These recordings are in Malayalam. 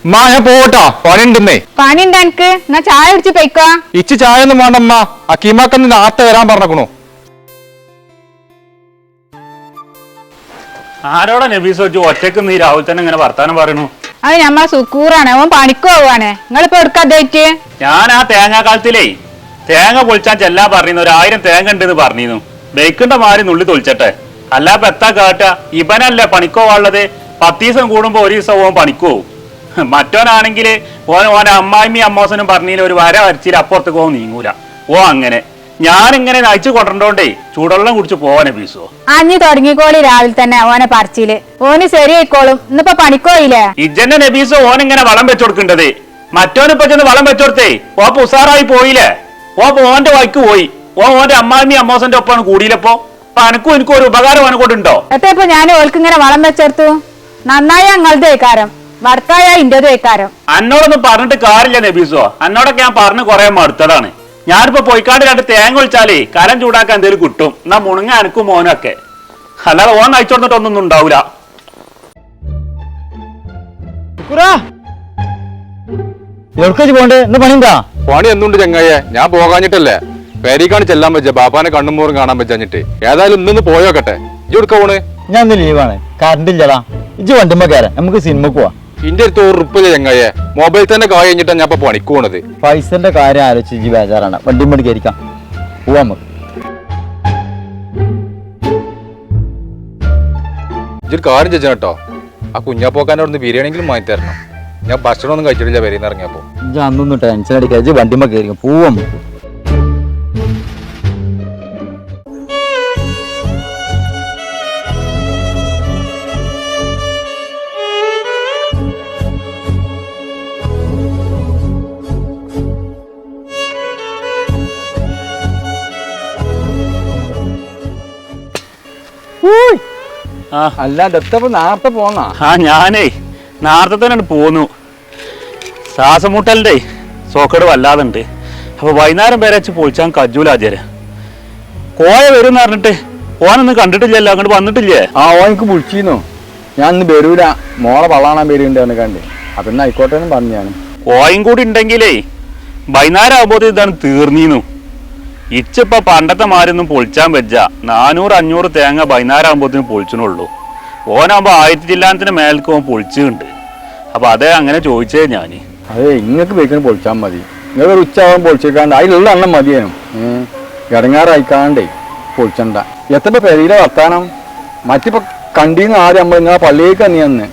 മാ ഞാൻ പണിണ്ടെന്നേ പണിയുണ്ടെന്നേ. പണിണ്ട് എനിക്ക്? എന്നാ ചായ കുടിച്ച് പൊയ്ക്കോ. ഇച്ച് ചായ ഒന്നും വേണ്ടമ്മ അക്കീമാക്കന്ന് കീമാക്കന്ന് വരാൻ പറഞ്ഞേക്കണു. ആരോടാ നബീസ് വെച്ചു ഒറ്റയ്ക്ക് നീ രാഹുൽ തന്നെ ഇങ്ങനെ വർത്താനം പറയണു? അത് നമ്മളെ സുക്കൂറാണ്. ഓൻ പണിക്ക് പോവാണ്. നിങ്ങളിപ്പോ എടുക്കാതായിട്ട് ഞാൻ ആ തേങ്ങാക്കാലത്തിലേ തേങ്ങ പൊളിച്ചാൻ ചെല്ലാൻ പറഞ്ഞിരുന്നു. ഒരു ആയിരം തേങ്ങ ഉണ്ടെന്ന് പറഞ്ഞിരുന്നു. ബേക്കിന്റെ മാറി നുള്ളി തൊളിച്ചട്ടെ അല്ലാപ്പ എത്താ കാട്ട. ഇവനല്ലേ പണിക്കോവാനുള്ളത് പത്ത് ദിവസം കൂടുമ്പോ ഒരു ദിവസം ഓൻ പണിക്കോ മറ്റോനാണെങ്കിൽ ഓൻ ഓനെ അമ്മായിമ്മയും അമ്മോസനും പറഞ്ഞില്ല ഒരു വര വരച്ചില്ല അപ്പുറത്തേക്ക് പോകും നീങ്ങൂല. ഓ അങ്ങനെ. ഞാനിങ്ങനെ നയിച്ചു കൊണ്ടോണ്ടേ ചൂടെള്ളം കുടിച്ച് പോവാനെ പീസോ അഞ്ഞു തുടങ്ങിക്കോളി രാവിലെ തന്നെ ഓനെ പറിച്ചിൽ. ഓന് ശരിയായിക്കോളും. ഇന്നിപ്പോ പണിക്കോയില്ലേ ഇജന്റെ നബീസ് ഓൻ ഇങ്ങനെ വളം വെച്ചുകൊടുക്കേണ്ടത് മറ്റോനിപ്പോ ചെന്ന് വളം വെച്ചുകൊടുത്തേ ഓ ഉസാറായി പോയില്ലേ? ഓ ഓന്റെ വൈക്ക് പോയി. ഓ ഓന്റെ അമ്മാമി അമ്മോസന്റെ ഒപ്പാണ് കൂടിയില്ലപ്പോ അപ്പൊ അനക്കും എനിക്കും ഒരു ഉപകാരം അനക്കോട്ടുണ്ടോ എത്ര ഇപ്പൊ ഞാൻ ഓൾക്ക് ഇങ്ങനെ വളം വെച്ചെടുത്തു. നന്നായി ഞങ്ങളുടെ വയ്ക്കാരം ഇന്റത് വയ്ക്കാരം അന്നോടൊന്നും പറഞ്ഞിട്ട് കാര്യമില്ല നബീസോ. അന്നോടൊക്കെ ഞാൻ പറഞ്ഞു കുറെ മടുത്തതാണ്. ഞാനിപ്പോ പോയിക്കാണ്ട് രണ്ട് തേങ്ങ ഒഴിച്ചാലേ കരം ചൂടാക്കാൻ എന്തേലും കിട്ടും. എന്നാ മുണുങ്ങ അനക്കും മോനൊക്കെ. അല്ലാതെ ഓൻ അയച്ചു കൊടുത്തിട്ടൊന്നും ഉണ്ടാവൂല. എവിടേക്ക് പോണ്ടേ ഇന്ന് പണിണ്ടാ പണി എന്തുണ്ട് ചങ്ങായെ ഞാൻ പോകാഞ്ഞിട്ടല്ലേ. പേരിക്കാണ് ചെല്ലാൻ വെച്ച ബാപ്പാനെ കണ്ണും മോറും കാണാൻ പറ്റാഞ്ഞിട്ട്. ഏതായാലും ഇന്നൊന്ന് പോയോക്കട്ടെ. ഇജ്ജ് എടുക്ക പോണ്? ഞാൻ ഇന്ന് ലീവാണ് കറണ്ട് ഇല്ലടാ. ഇജ്ജ് വണ്ടുമ്പോ കയറാം. നമുക്ക് സിനിമക്ക് പോവാ. ഇന്റെ അടുത്ത് ഒരു ഉറുപ്പില്ല ചങ്ങായെ മൊബൈൽ തന്നെ കായ കഴിഞ്ഞിട്ടാ ഞാൻ ഇപ്പൊ പണിക്ക് പോണത് പൈസന്റെ കാര്യം ആലോചിച്ച് ഇജ്ജ് ബേജാറാണ്. വണ്ടി കയറിക്കാം പോവാ നമുക്ക്. ഇജ്ജൊരു കാര്യം ചോദിച്ചാ കേട്ടോ. ആ കുഞ്ഞാപ്പോക്കാനോട് ഒന്ന് ബിരിയാണിയെങ്കിലും വാങ്ങി തരണം. ഞാൻ ഭക്ഷണം ഒന്നും കഴിച്ചിട്ടില്ല വരെയെന്ന് ഇറങ്ങിയപ്പോ. ഇജ്ജ് അന്നൊന്നും ടെൻഷൻ അടിക്കുക ഇജ്ജ് വണ്ടിമ്മ കയറിക്കാം പോവാ നമുക്ക്. അല്ല ദത്തപ്പ നേരത്തെ പോന്നാ? ആ ഞാനേ നേരത്തെ തന്നെ പോന്നു. ശ്വാസമുട്ടലിന്റെ സോക്കേട് വല്ലാതുണ്ട്. അപ്പൊ വൈകുന്നേരം വരെ വെച്ച് പൊളിച്ചാൻ കജൂലാചാര കോയ വരും പറഞ്ഞിട്ട് ഓനൊന്നും കണ്ടിട്ടില്ലല്ലോ? അങ്ങോട്ട് വന്നിട്ടില്ലേ? ആ ഓ എനിക്ക് വിളിച്ചിരുന്നു. ഞാൻ ഇന്ന് വരൂല. മോളെ പള്ളാണാൻ വരുന്നുണ്ട് കണ്ട്. അപ്പൊ ഇന്ന് ആയിക്കോട്ടെ പറഞ്ഞു ഞാൻ കോയും കൂടി ഉണ്ടെങ്കിലേ വൈകുന്നേരം ആകുമ്പോൾ ഇതാണ് തീർന്നീന്നു. ഇച്ചിപ്പോ പണ്ടത്തെ മാരൊന്നും പൊളിച്ചാൻ വെച്ച നാനൂറ് അഞ്ഞൂറ് തേങ്ങ വൈകുന്നേരമാകുമ്പോഴത്തേനും പൊളിച്ചിനുള്ളൂ ഓനാകുമ്പോ ആയിരത്തി ചില്ലാനത്തിന് മേൽക്ക് ഓൻ പൊളിച്ചുണ്ട് അപ്പൊ അതേ അങ്ങനെ ചോദിച്ചേ ഞാൻ അതെ ഇങ്ങക്ക് വെക്കണം പൊളിച്ചാൽ മതി. നിങ്ങൾ ഒരു ഉച്ചയാവാൻ പൊളിച്ചേക്കാണ്ട്. അതിലുള്ള എണ്ണം മതിയേനും. ഇടങ്ങാറായിക്കാണ്ടേ പൊളിച്ചണ്ട. എത്ര പെരയിലെ വർത്താനം? മറ്റിപ്പോ കണ്ടീന്ന് ആരും നമ്മൾ നിങ്ങളെ പള്ളിയിലേക്ക് തന്നെ അന്ന്.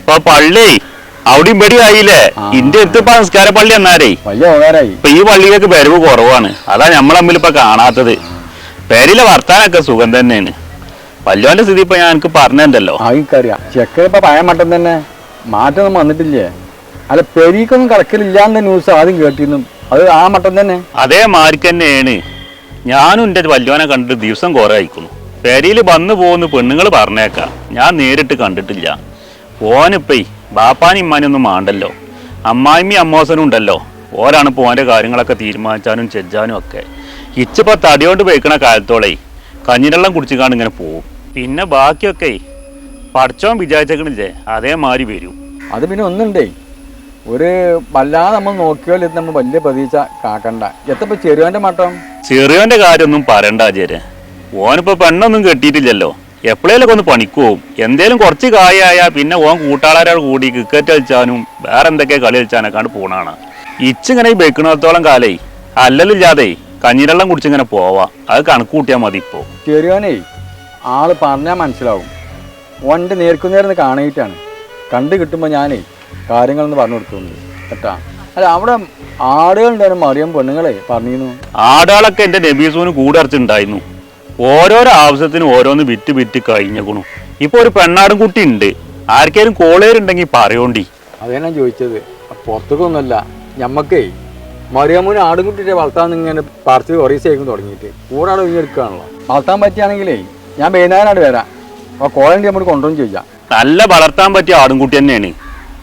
ഇപ്പൊ പള്ളി അവിടെ ഇവിടെ ആയില്ലേ. ഇന്റെ അടുത്ത് ഇപ്പൊ സംസ്കാര പള്ളി എന്നാരേ ഇപ്പൊ ഈ പള്ളിയിലേക്ക് വരവ് കുറവാണ്. അതാ നമ്മൾ തമ്മിൽ ഇപ്പൊ കാണാത്തത്. പേരിലെ വർത്താനൊക്കെ സുഖം തന്നെയാണ്. വല്ലോന്റെ സ്ഥിതി ഇപ്പൊ ഞാൻ എനിക്ക് പറഞ്ഞല്ലോ എനിക്കറിയാം. ചെക്ക ഇപ്പൊ പഴയ മട്ടം തന്നെ. മാറ്റം വന്നിട്ടില്ലേ? അല്ല പെരീക്കൊന്നും കിടക്കലില്ലാന്ന ന്യൂസ് ആദ്യം കേട്ടിരുന്നു. അത് ആ മട്ടം തന്നെ? അതേ മാർക്ക് തന്നെയാണ്. ഞാനും എന്റെ വല്യോനെ കണ്ടിട്ട് ദിവസം കുറെ അയക്കുന്നു പെരിയിൽ വന്നു പോകുന്ന പെണ്ണുങ്ങൾ പറഞ്ഞേക്കാം. ഞാൻ നേരിട്ട് കണ്ടിട്ടില്ല. ഓനിപ്പേ ബാപ്പാനും ഇമ്മാനൊന്നും മാണ്ടല്ലോ. അമ്മായിമ്മി അമ്മോസനും ഉണ്ടല്ലോ. ഓരാണ് പോവാന്റെ കാര്യങ്ങളൊക്കെ തീരുമാനിച്ചാനും ചെജ്ജാനും ഒക്കെ. തടി തടിയോണ്ട് പോയിക്കണ കാലത്തോളേ കഞ്ഞിരെല്ലാം കുടിച്ചിക്കാണ്ട് ഇങ്ങനെ പോവും. പിന്നെ ബാക്കിയൊക്കെ പഠിച്ചോൻ വിചാരിച്ചേക്കണില്ലേ അതേമാതിരി വരും. അത് പിന്നെ ഒന്നുണ്ടേ ഒരു വല്ലാതെ നമ്മൾ നോക്കിയാൽ ഇത് നമ്മൾ വലിയ പ്രതീക്ഷ കാക്കണ്ട. എത്തപ്പോ ചെറിയോന്റെ മട്ടം? ചെറിയോന്റെ കാര്യമൊന്നും പറയണ്ട ചേര് ഓനിപ്പോ പെണ്ണൊന്നും കെട്ടിയിട്ടില്ലല്ലോ. എപ്പോഴേലൊക്കെ ഒന്ന് പണിക്കുവോം. എന്തേലും കുറച്ച് കായായ പിന്നെ ഓൻ കൂട്ടാളാരോട് കൂടി ക്രിക്കറ്റ് കളിച്ചാനും വേറെ എന്തൊക്കെ കളി കളിച്ചാനൊക്കെയാണ് പോണാണ്. ഇച്ചിങ്ങനെ ഈ വെക്കണത്തോളം കാലേ അല്ലല്ലില്ലാതെ കഞ്ഞിരെള്ളം കുടിച്ചിങ്ങനെ പോവാ. അത് കണക്ക് കൂട്ടിയാൽ മതി ഇപ്പോ. ചെറിയോനേ ആൾ പറഞ്ഞാൽ മനസ്സിലാവും. ഓന്റെ നേർക്കുനേർന്ന് കാണിയിട്ടാണ് കണ്ടു കിട്ടുമ്പോൾ ഞാനേ കാര്യങ്ങളൊന്ന് പറഞ്ഞു കൊടുക്കുന്നുണ്ട് കേട്ടാ. അല്ല അവിടെ ആടുകളുണ്ടായിരുന്നു മറിയം പെണ്ണുങ്ങളെ പറഞ്ഞിരുന്നു? ആടുകളൊക്കെ എന്റെ നബീസൂന് കൂടർച്ചുണ്ടായിരുന്നു ഓരോരോ ആവശ്യത്തിനും ഓരോന്ന് വിറ്റ് വിറ്റ് കഴിഞ്ഞേക്കണു ഇപ്പൊ ഒരു പെണ്ണാടും കുട്ടി ഉണ്ട്. ആർക്കേലും കോളേരുണ്ടെങ്കിൽ പറയോണ്ടി. അതേനാ ഞാൻ ചോദിച്ചത്. പുറത്തേക്കൊന്നുമല്ല. ഞമ്മക്കേ ആടും ആടുംകുട്ടിയെ വളർത്താൻ ഇങ്ങനെ പറിച്ച് കുറേ ദിവസമായിരിക്കും തുടങ്ങിയിട്ട്. കൂടെ അവിടെ ഒഴിഞ്ഞെടുക്കുകയാണല്ലോ വളർത്താൻ പറ്റുകയാണെങ്കിലേ ഞാൻ വൈകുന്നേരമായിട്ട് വരാം. അപ്പോൾ കോളേണ്ടി നമ്മൾ കൊണ്ടുവന്ന് ചെയ്യാം നല്ല വളർത്താൻ പറ്റിയ ആടും കുട്ടി തന്നെയാണ്.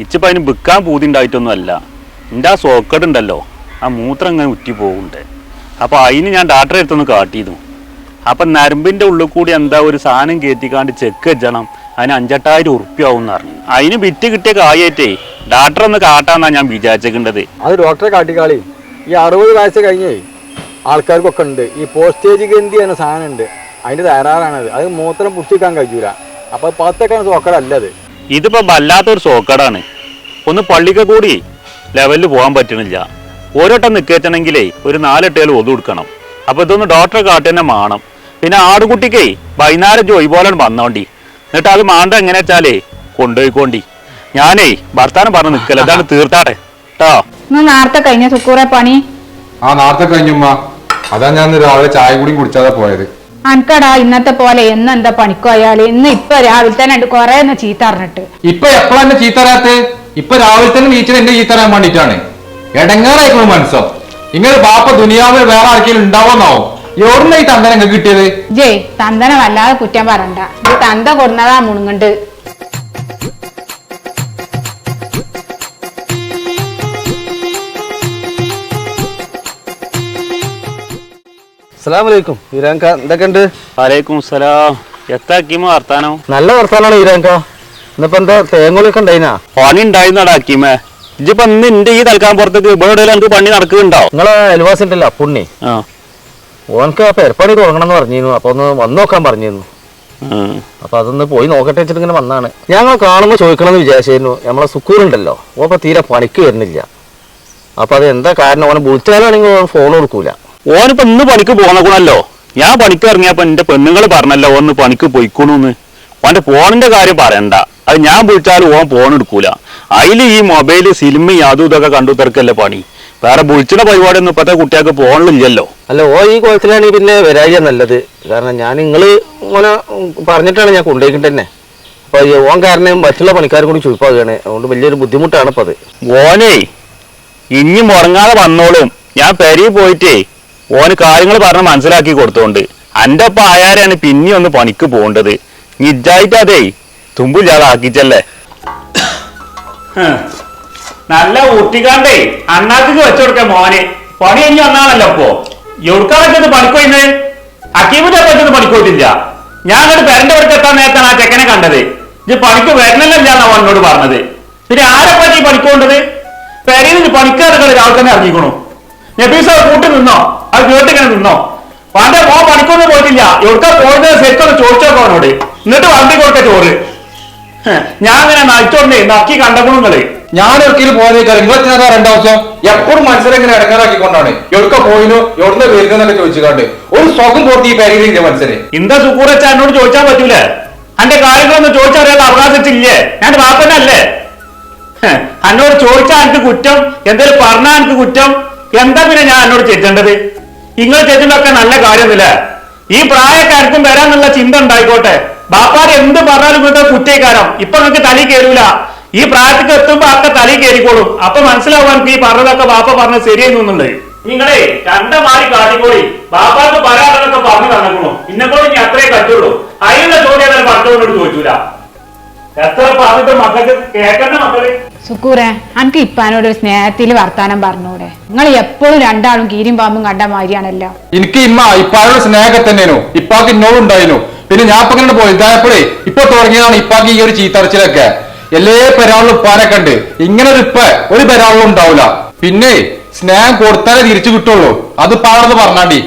ഇച്ചിപ്പോ അതിന് വിൽക്കാൻ പൂതി ഉണ്ടായിട്ടൊന്നും അല്ല എന്റെ ആ സോക്കട് ഉണ്ടല്ലോ ആ മൂത്രം ഇങ്ങനെ ഉറ്റി പോകുന്നുണ്ട് അപ്പൊ അതിന് ഞാൻ ഡാക്ടറെ അടുത്തൊന്ന് കാട്ടിയിരുന്നു. അപ്പൊ നരമ്പിന്റെ ഉള്ളിൽ കൂടി എന്താ ഒരു സാധനം കയറ്റിക്കാണ്ട് ചെക്ക് വെച്ചണം അതിന് അഞ്ചെട്ടായിരം ഉറുപ്പ്യ ആവും എന്ന് പറഞ്ഞു. അതിന് വിറ്റ് കിട്ടിയ കായേറ്റേ ഡാക്ടർ ഒന്ന് കാട്ടാന്നാ ഞാൻ വിചാരിച്ചേക്കേണ്ടത് അത് ഡോക്ടറെ കാട്ടിക്കാളി. ഈ അറുപത് വയസ്സ് കഴിഞ്ഞേ ആൾക്കാർക്കൊക്കെ ഉണ്ട്. ഈ പോസ്റ്റേജ് ഗന്ധി എന്ന സാധനം ഉണ്ട്. അതിന്റെ തയ്യാറാണത് അത്. മൂത്രം പുഷ്ടിക്കാൻ കഴിയൂല. അപ്പോൾ പത്തൊക്കെയാണ് സോക്കടല്ലത് ഇതിപ്പോ വല്ലാത്തൊരു സോക്കടാണ് ഒന്ന് പള്ളിക്ക് കൂടി ലെവലിൽ പോകാൻ പറ്റണില്ല. ഓരോട്ടം നിൽക്കണമെങ്കിലേ ഒരു നാലെട്ടേലും ഒതു കൊടുക്കണം അപ്പൊ ഇതൊന്ന് ഡോക്ടറെ കാട്ടി തന്നെ മാണം. പിന്നെ ആടുകുട്ടിക്കേ വൈകുന്നേരം ജോയി പോലെ വന്നോണ്ടി. എന്നിട്ട് അത് മാണ്ട എങ്ങനെ വെച്ചാലേ കൊണ്ടുപോയിക്കോണ്ടി. ഞാനേ ഭർത്താനം പറഞ്ഞു നിക്കല. അതാണ് തീർത്താടെ കേട്ടോ നേരത്തെ കഴിഞ്ഞ സുക്കൂറെ പണി? ആ നേരത്തെ കഴിഞ്ഞുമ്മ അതാ ഞാൻ രാവിലെ ചായ കൂടി കുടിച്ചാതാ പോയത്. അനക്കടാ ഇന്നത്തെ പോലെ എന്ന് എന്താ പണിക്കോയാൽ ഇന്ന് ഇപ്പൊ രാവിലെ തന്നെ ഉണ്ട്. കൊറേ ഒന്ന് ചീത്ത അറിഞ്ഞിട്ട്. ഇപ്പൊ എപ്പോഴാ എന്നെ ചീത്തരാത്ത് ഇപ്പൊ രാവിലെ തന്നെ നീച്ചത് എന്നെ ചീത്തരാൻ വേണ്ടിട്ടാണ് എടങ്ങാറായിക്കോളും മനസ്സോ. ഇങ്ങനെ ബാപ്പ ദുനിയാവിൽ വേറെ ആർക്കെങ്കിലും ഉണ്ടാവോന്നാവും. എവിടുന്ന ഈ തന്തനം നിങ്ങൾക്ക് കിട്ടിയത്? ജേ തന്തന വല്ലാതെ കുറ്റം പറണ്ട ഈ തന്ത കൊടുന്നതാ മുണുങ്ങണ്ട്. അസ്സലാമലൈക്കും. ഈരാൻക എന്തൊക്കെയുണ്ട്? വലൈക്കും സലാം. എത്താക്കിമോ വർത്താനോ? നല്ല വർത്താനാണ് ഈരാൻക ഇന്നിപ്പോ എന്താ തേങ്ങൊളിയൊക്കെ ഉണ്ടായിനാ? പണി ഉണ്ടായിരുന്നാടാ അക്കീമേ. ഇജിപ്പോ ഇന്ന് ഈ തൽക്കാൻ പുറത്തേക്ക് ഇവിടെ എനിക്ക് പണി നടക്കുന്നുണ്ടോ? നിങ്ങളെ അയൽവാസി ഉണ്ടല്ലോ പുണ്ണി ആ ഓനക്ക് പെരപ്പണി തുടങ്ങണം എന്ന് പറഞ്ഞിരുന്നു. അപ്പൊ ഒന്ന് വന്നു നോക്കാൻ പറഞ്ഞിരുന്നു. അപ്പൊ അതൊന്ന് പോയി നോക്കട്ടെ വെച്ചിട്ട് ഇങ്ങനെ വന്നാണ്. ഞങ്ങൾ കാണുമ്പോൾ ചോദിക്കണമെന്ന് വിചാരിച്ചിരുന്നു. നമ്മളെ സുക്കൂറുണ്ടല്ലോ ഓപ്പ തീരെ പണിക്ക് വരുന്നില്ല. അപ്പൊ അത് എന്താ കാരണം? ഓനെ വിളിച്ചാലാണെങ്കിൽ ഓൻ ഫോൺ കൊടുക്കൂല. ഓനിപ്പോ ഇന്ന് പണിക്ക് പോന്നക്കണല്ലോ ഞാൻ പണിക്ക് ഇറങ്ങിയപ്പോ എന്റെ പെണ്ണുങ്ങൾ പറഞ്ഞല്ലോ ഒന്ന് പണിക്ക് പോയിക്കണൂന്ന്. ഓന്റെ ഫോണിന്റെ കാര്യം പറയണ്ട. അത് ഞാൻ വിളിച്ചാലും ഓൻ ഫോൺ എടുക്കൂല. അതിൽ ഈ മൊബൈൽ സിനിമ അതും ഇതൊക്കെ കണ്ടു തിരക്കല്ലേ പണി? വേറെ വിളിച്ചിട്ട പരിപാടി ഒന്നും ഇപ്പത്തെ കുട്ടികൾക്ക് പോകണില്ലല്ലോ അല്ല ഓ ഈ കുളത്തിലാണെങ്കിൽ പിന്നെ വരാഴിക നല്ലത്. കാരണം ഞാൻ നിങ്ങൾ ഇങ്ങനെ പറഞ്ഞിട്ടാണ് ഞാൻ കൊണ്ടുപോയിക്കിട്ട് തന്നെ. അപ്പൊ ഈ ഓൻ കാരണം മറ്റുള്ള പണിക്കാരും കൂടി ചുരുപ്പാകുകയാണ് അതുകൊണ്ട് വലിയൊരു ബുദ്ധിമുട്ടാണ് ഇപ്പത് അത്. ഓനെ ഇനി മുടങ്ങാതെ വന്നോളും. ഞാൻ പെരി പോയിട്ടേ ഓന് കാര്യങ്ങൾ പറഞ്ഞ് മനസ്സിലാക്കി കൊടുത്തോണ്ട്. എന്റെ ഒപ്പം ആയാരാണ് പിന്നെ ഒന്ന് പണിക്ക് പോകേണ്ടത്. നിജായിട്ട് അതേ തുമ്പില്ലാതെ ആക്കിച്ചല്ലേ നല്ല ഊട്ടിക്കാണ്ടേ അണ്ണാക്ക് വെച്ചുകൊടുക്ക മോനെ. പണി കഴിഞ്ഞ് വന്നാണല്ലോ അപ്പോ എവിടുക്കാ വെച്ചത് പണിക്ക് പോയിന്ന്? അക്കീമിന്റെ പണിക്ക് ഞാൻ അങ്ങോട്ട് പെരന്റെ അടുത്ത് എത്താൻ നേരത്താണ് ആ ചെക്കനെ കണ്ടത്. ഇത് പണിക്ക് അവൻ അവനോട് പറഞ്ഞത്. പിന്നെ ആരെ പറ്റി പണിക്ക് കൊണ്ടത് പെരയിൽ നിന്ന് പണിക്കാരൊക്കെ രാവിലെ തന്നെ ഇറങ്ങിക്കണു. നബീസ കൂട്ടി നിന്നോ? അത് കേട്ടിങ്ങനെ നിന്നോ? പണ്ട് മോ പണിക്കൊന്നും പോയിട്ടില്ല. എവിടുക്കാ പോയത് ശരിക്കൊന്ന് ചോദിച്ചോക്കോ അവനോട്. എന്നിട്ട് വണ്ടി കൊടുക്ക ചോറ്. ഞാൻ അങ്ങനെ നയിച്ചോണ്ടേ നക്കി കണ്ടങ്ങൾ ഞാൻ ഒരിക്കലും പോയതേക്കാൾ രണ്ടാം രണ്ടാവശ്യം എപ്പോഴും മനസ്സിനെ ഇങ്ങനെ ഇടങ്ങാറാക്കിക്കൊണ്ടാണ്. എവിടെ പോയിനോ? എവിടുന്ന് വരുന്നൊക്കെ ചോദിച്ചുകൊണ്ട്. ഒരു സ്വകം പോർത്തി ഈ പരിയിലില്ല മത്സരം. എന്താ സുക്കൂറച്ച എന്നോട് ചോദിച്ചാൽ പറ്റൂല? അന്റെ കാര്യങ്ങളൊന്നും ചോദിച്ചറിയാൻ അവകാശിച്ചില്ലേ ഞാൻ വാപ്പനല്ലേ? അന്നോട് ചോദിച്ചാൽ എനിക്ക് കുറ്റം എന്തേലും പറഞ്ഞാൽ എനിക്ക് കുറ്റം. എന്താ പിന്നെ ഞാൻ എന്നോട് ചേച്ചേണ്ടത് നിങ്ങൾ ചേച്ചേണ്ടൊക്കെ നല്ല കാര്യമൊന്നുമില്ല. ഈ പ്രായക്കാർക്കും വരാന്നുള്ള ചിന്ത ഉണ്ടായിക്കോട്ടെ. ബാപ്പാർ എന്ത് പറഞ്ഞാലും ഇങ്ങനത്തെ കുറ്റേക്കാരം. ഇപ്പൊ നിങ്ങൾക്ക് തലി കയറൂല ഈ പ്രായത്തിൽ എത്തുമ്പോ ഒക്കെ തലി കയറിക്കോളും. അപ്പൊ മനസ്സിലാവാൻ എനിക്ക് ഈ പറഞ്ഞതൊക്കെ ബാപ്പ പറഞ്ഞത് ശരിയെന്നുണ്ട് നിങ്ങളെ കണ്ട മാറി കാട്ടിക്കോളി ബാപ്പാക്ക് പരാതികളൊക്കെ പറഞ്ഞു തന്നേക്കണു ഇന്നെക്കൊണ്ട് ഇനി അത്രേ കണ്ടുള്ളൂ അതിനുള്ള ചോദ്യം ഞാൻ പറഞ്ഞുകൊണ്ടോട് ചോദിച്ചൂല. എത്ര പറഞ്ഞിട്ട് മക്കൾക്ക് കേൾക്കണ്ട മക്കൾ? സുക്കൂറെ അനക്ക് ഇപ്പാനോട് ഒരു സ്നേഹത്തിൽ വർത്താനം പറഞ്ഞൂടെ. നിങ്ങൾ എപ്പോഴും രണ്ടാളും കീരിയും പാമ്പും കണ്ട മാതിരിയാണല്ലോ. എനിക്ക് ഇമ്മ ഇപ്പാനോട് സ്നേഹമൊക്കെ തന്നെയാണോ ഇപ്പാക്ക് ഇന്നോടും ഉണ്ടായിരുന്നു. പിന്നെ ഞാൻ ഇപ്പൊ ഇങ്ങനെ പോയി. ഇതായപ്പോഴേ ഇപ്പൊ തുടങ്ങിയതാണ് ഇപ്പാക്ക് ഈ ഒരു ചീത്തറച്ചിലൊക്കെ. എല്ലാ പെരാളും ഉപ്പാനെ കണ്ട്. ഇങ്ങനെ ഒരു ഇപ്പ ഒരു പെരാളും ഉണ്ടാവില്ല പിന്നെ സ്നേഹം കൊടുത്താലേ തിരിച്ചു കിട്ടുള്ളൂ. അത് പാടത് പറഞ്ഞാണ്ടി.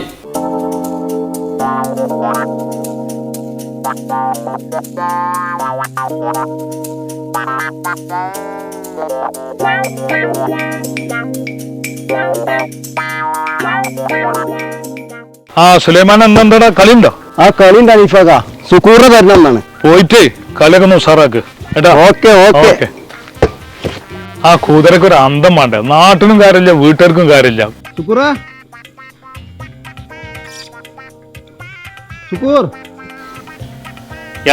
ആ സുലൈമാൻ എന്താ കളി ഉണ്ടോ ആ കളി ഉണ്ട് അനീഫാക്ക സുക്കൂറിനെ തരണമെന്നാണ് പോയിട്ട് കളിയൊക്കെ ഒന്ന് ഉഷാറാക്ക്. കേട്ടാ ഓക്കെ ഓക്കെ. ആ കൂതരക്ക് ഒരു അന്തം വേണ്ട? നാട്ടിനും കാര്യമില്ല വീട്ടുകാർക്കും കാര്യമില്ല.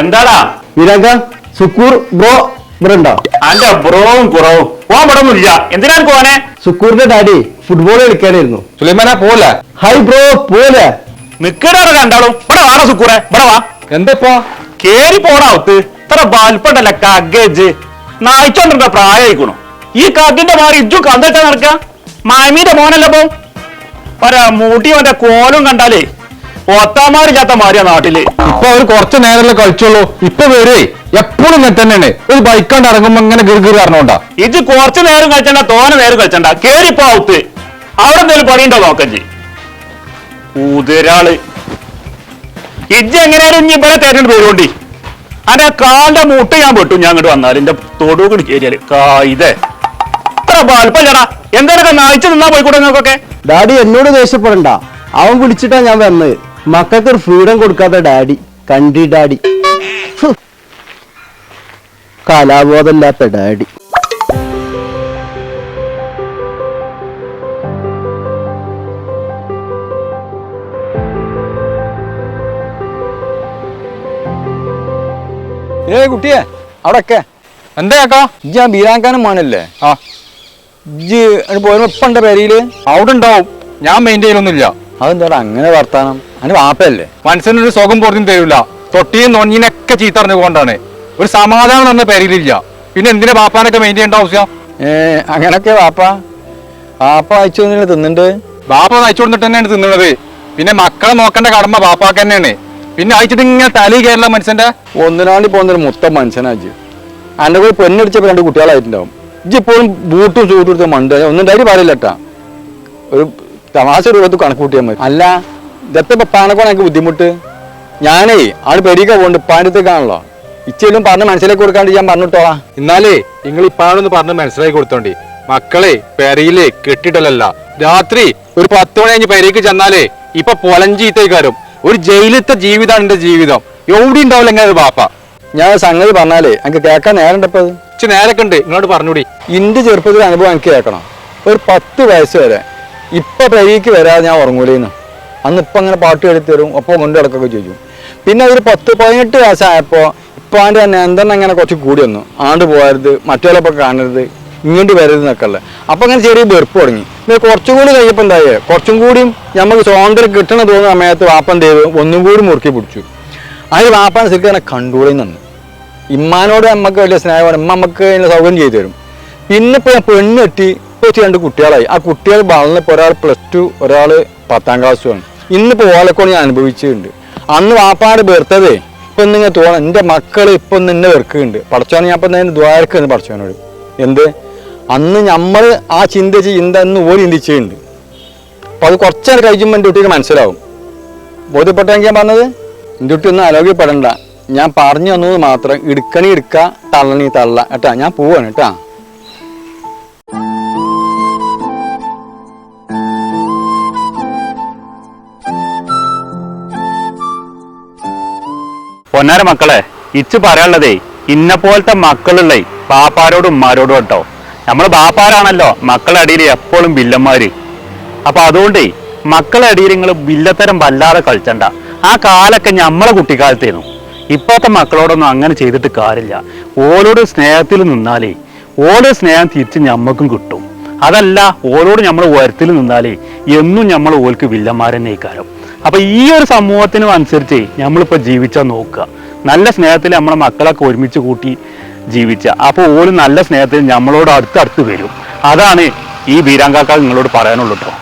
എന്താടാ? വീരാങ്ക സുക്കൂർ ബ്രോ ഇവിടെ ഉണ്ടോ അന്റെ ബ്രോവും കുറവും. പോവാൻ പടൊന്നുമില്ല എന്തിനാണ് പോവാനെ? സുക്കൂറിന്റെ ഡാഡി ഫുട്ബോൾ കളിക്കാനായിരുന്നു. സുലൈമാനാ പോലെ ഹൈ ബ്രോ പോലെ നിക്കടാ രണ്ടാളും. ഇവിടെ വാടാ സുക്കൂറെ ഇവിടെ വാ. എന്താ കേറി പോടാ ഒത്ത് ഇത്ര വലിപ്പണ്ടല്ല കഗേജ്? നായിച്ചോണ്ടിരുന്ന പ്രായമായിക്കണു ഈ കഗിന്റെ മാറി ഇജ്ജു കണ്ടിട്ടാ നടക്ക? മാമീന്റെ മോനല്ല പോ ഒരാ മൂട്ടി അവന്റെ കോലും കണ്ടാലേ ഒത്താമാരില്ലാത്ത മാറിയാ നാട്ടിൽ. ഇപ്പൊ അവർ കുറച്ച് നേരമല്ലേ കളിച്ചുള്ളൂ. ഇപ്പൊ വരുവേ എപ്പോഴും ഇങ്ങനെ തന്നെയാണ്. ഒരു ബൈക്കാണ്ട് ഇറങ്ങുമ്പോ ഇങ്ങനെ ഗിർഗിർ പറഞ്ഞോണ്ടാ. ഇത് കുറച്ച് നേരം കളിച്ചണ്ട തോന നേരം കളിച്ചണ്ട. കേറിപ്പോ ഔത്ത്. അവിടെ എന്തെങ്കിലും പണിയുണ്ടോ നോക്കഞ്ചി ഉതിരാൾ ഇജ്ജ് എങ്ങനെയാലും ഇനി ഇവിടെ തരുന്നുണ്ട് പേരുകൊണ്ടി അന്റെ കാലിന്റെ മുട്ട ഞാൻ പെട്ടു ഞാൻ അങ്ങോട്ട് വന്നാൽ എന്റെ തൊടുകൂടി ചേരിയാൽ കായിതേ ഇത്ര പാൽപ്പല്ലടാ. എന്തൊക്കെ നായിച്ചു നിന്നാ പോയിക്കൂടെ നിങ്ങൾക്കൊക്കെ? ഡാഡി എന്നോട് ദേഷ്യപ്പെടണ്ട. അവൻ വിളിച്ചിട്ടാ ഞാൻ വന്നത് മക്കൾക്ക് ഒരു ഫ്രീഡം കൊടുക്കാത്ത ഡാഡി. കണ്ടി ഡാഡി. കലാബോധമില്ലാത്ത ഡാഡി. ഏ കുട്ടിയെ അവിടെക്കെ എന്താ എന്താക്കാ ഇജ്ജ് ആ ബീരാങ്കാനം മോനല്ലേ? ആ. ഇജ്ജ് പോരുമ്പോ ഇപ്പൊ എന്റെ പേരിൽ? അവിടെ ഉണ്ടാവും ഞാൻ മെയിന്റെയിൻ ചെയ്യലൊന്നുമില്ല. അതെന്താടാ അങ്ങനെ വർത്താനം? അതിന് വാപ്പയല്ലേ? മനസ്സിനൊരു സുഖം പുറത്തും തരൂല. തൊട്ടിയും നൊഞ്ഞിനൊക്കെ ചീത്തറിഞ്ഞു കൊണ്ടാണ്. ഒരു സമാധാനം തന്നെ പേരിലില്ല. പിന്നെ എന്തിനാ ബാപ്പാനൊക്കെ മെയിന്റെയിൻ ചെയ്യേണ്ട ആവശ്യം? ഏ അങ്ങനൊക്കെ വാപ്പ. വാപ്പ അയച്ചു തന്നിട്ട് തിന്നുണ്ട്? ബാപ്പ അയച്ചു കൊടുത്തിട്ട് തന്നെയാണ് തിന്നുന്നത് പിന്നെ മക്കളെ നോക്കേണ്ട കടമ ബാപ്പാക്ക് തന്നെയാണ്. പിന്നെ അയച്ചിട്ട് ഇങ്ങനെ തലി കേരള മനുഷ്യന്റെ? ഒന്നിനാണ്ടി പോകുന്ന മൊത്തം മനുഷ്യനാജ് എന്റെ കൂടെ പെണ്ണടിച്ചപ്പോ രണ്ട് കുട്ടികളായിട്ടുണ്ടാവും. ഇജ്ജ് ഇപ്പോഴും ബൂട്ടും ചൂട്ടും എടുത്ത് മണ്ട്. ഒന്നും ഡൈരി പറയില്ല കേട്ടാ ഒരു തമാശ രൂപത്ത് കണക്ക് കൂട്ടിയാൽ മതി. അല്ല. ഇതത്തെ പപ്പാനക്കോണ എനിക്ക് ബുദ്ധിമുട്ട്. ഞാനേ ആൾ പെരീക്ക പോകുന്നുണ്ട് പാനത്തേക്കാണല്ലോ ഇച്ചയിലും പറഞ്ഞ് മനസ്സിലേക്ക് കൊടുക്കാണ്ട് ഞാൻ പറഞ്ഞിട്ടോളാം. എന്നാലേ നിങ്ങൾ ഇപ്പാണെന്ന് പറഞ്ഞ് മനസ്സിലാക്കി കൊടുത്തോണ്ടി. മക്കളെ പെരയിലെ കെട്ടിടലല്ല രാത്രി ഒരു പത്ത് മണി കഴിഞ്ഞ് പെരയ്ക്ക് ചെന്നാലേ ഇപ്പൊ പൊലഞ്ചീത്തേക്കാരും ഒരു ജയിലത്തെ ജീവിതമാണ് എന്റെ ജീവിതം. എവിടെ ഉണ്ടാവില്ല ഇങ്ങനെ ഒരു ബാപ്പ ഞാൻ സംഗതി പറഞ്ഞാലേ എനിക്ക് കേൾക്കാൻ നേരണ്ടപ്പോ ഉണ്ടപ്പോ ഇച്ച് നേരൊക്കെ ഉണ്ട് നിങ്ങളോട് പറഞ്ഞൂടി. ഇന്റെ ചെറുപ്പത്തിൽ അനുഭവം എനിക്ക് കേൾക്കണം. ഒരു പത്ത് വയസ്സ് വരെ. ഇപ്പൊ പെരീക്ക് വരാതെ ഞാൻ ഉറങ്ങൂലേന്ന്. അന്ന് ഇപ്പൊ അങ്ങനെ പാട്ട് എഴുതി തരും ഒപ്പം കൊണ്ടു കിടക്കൊക്കെ ചോദിച്ചു പിന്നെ ഒരു പത്ത് പതിനെട്ട് വയസ്സായപ്പോ ഇപ്പൊ ആന്റെ തന്നെ എന്തെണ്ണം അങ്ങനെ കുറച്ച് കൂടി വന്നു. ആണ്ട് പോകരുത് മറ്റേ കാണരുത്. ഇങ്ങോട്ട് വരരുത് എന്നൊക്കെയുള്ള ഉള്ളത് അപ്പൊ അങ്ങനെ ചെറിയ വെറുപ്പ് തുടങ്ങി. പിന്നെ കുറച്ചും കൂടി കഴിഞ്ഞപ്പോൾ എന്തായേ? കുറച്ചും കൂടിയും നമുക്ക് സ്വാതന്ത്ര്യം കിട്ടണ തോന്നുന്ന സമയത്ത് വാപ്പൻ ചെയ്ത്? ഒന്നും കൂടി മുറുക്കി പിടിച്ചു. അതിന് വാപ്പൻ ശരിക്കും അങ്ങനെ കണ്ടുകൂടി നിന്ന് ഇമ്മാനോട് നമുക്ക് വലിയ സ്നേഹമാണ്. ഇമ്മ നമുക്ക് അതിന് സൗകര്യം ചെയ്തു തരും. പിന്നെ ഇപ്പൊ ഞാൻ പെണ്ണെട്ടി ഇപ്പൊ വെച്ച് രണ്ട് കുട്ടികളായി. ആ കുട്ടികൾ വളർന്നപ്പോ ഒരാൾ പ്ലസ് ടു ഒരാൾ പത്താം ക്ലാസ്സുമാണ് ഇന്നിപ്പോ ഓലക്കോണി ഞാൻ അനുഭവിച്ചിട്ടുണ്ട്. അന്ന് വാപ്പാട് ബർത്ത്ഡേ ഇപ്പൊ നിങ്ങൾ തോന്നണം എന്റെ മക്കൾ ഇപ്പൊ നിന്നെ വെറുക്കുന്നുണ്ട്. പഠിച്ചോനെ ഞാൻ ഇപ്പൊ ദ്വാരക്കുന്ന് പഠിച്ചോനോട് എന്ത്? അന്ന് നമ്മൾ ആ ചിന്ത ചിന്ത എന്ന് ഓര് ചിന്തിച്ചിട്ടുണ്ട്. അപ്പൊ അത് കുറച്ചേരം കഴിക്കുമ്പോൾ എന്റെ കുട്ടിക്ക് മനസ്സിലാവും. ബോധ്യപ്പെട്ടെങ്കിൽ ഞാൻ പറഞ്ഞത് എന്റെ കുട്ടി ഒന്നും ആരോഗ്യപ്പെടണ്ട. ഞാൻ പറഞ്ഞു തന്നത് മാത്രം ഇടുക്കണി ഇടുക്ക തള്ളണി തള്ള. കേട്ടാ ഞാൻ പോവാണ് കേട്ടാ. പൊന്നാര മക്കളെ ഇച്ച് പറയാനുള്ളതേ ഇന്ന പോലത്തെ മക്കളുള്ളേ പാപ്പാരോടും ഉമ്മാരോടും കേട്ടോ. നമ്മൾ ബാപ്പാരാണല്ലോ. മക്കളുടെ അടിയിൽ എപ്പോഴും വില്ലന്മാര്. അപ്പൊ അതുകൊണ്ടേ മക്കളെ അടിയിൽ നിങ്ങൾ വില്ലത്തരം വല്ലാതെ കളിച്ചണ്ട. ആ കാലൊക്കെ നമ്മളെ കുട്ടിക്കാലത്തേനു. ഇപ്പോഴത്തെ മക്കളോടൊന്നും അങ്ങനെ ചെയ്തിട്ട് കാര്യമില്ല. ഓരോട് സ്നേഹത്തിൽ നിന്നാലേ ഓരോ സ്നേഹം തിരിച്ച് ഞമ്മക്കും കിട്ടും. അതല്ല ഓരോട് നമ്മൾ ഉയരത്തിൽ നിന്നാലേ എന്നും നമ്മൾ ഓൽക്ക് വില്ലന്മാരെന്നെ കാരം അപ്പൊ ഈ ഒരു സമൂഹത്തിനും അനുസരിച്ച് നമ്മളിപ്പോ ജീവിച്ചാൽ നോക്കുക. നല്ല സ്നേഹത്തിൽ നമ്മളെ മക്കളൊക്കെ ഒരുമിച്ച് കൂട്ടി ജീവിച്ച. അപ്പോൾ ഓൽ നല്ല സ്നേഹത്തിൽ നമ്മളോട് അടുത്തടുത്ത് വരും. അതാണ് ഈ ബീരാങ്കാക്ക നിങ്ങളോട് പറയാനുള്ളൂ കേട്ടോ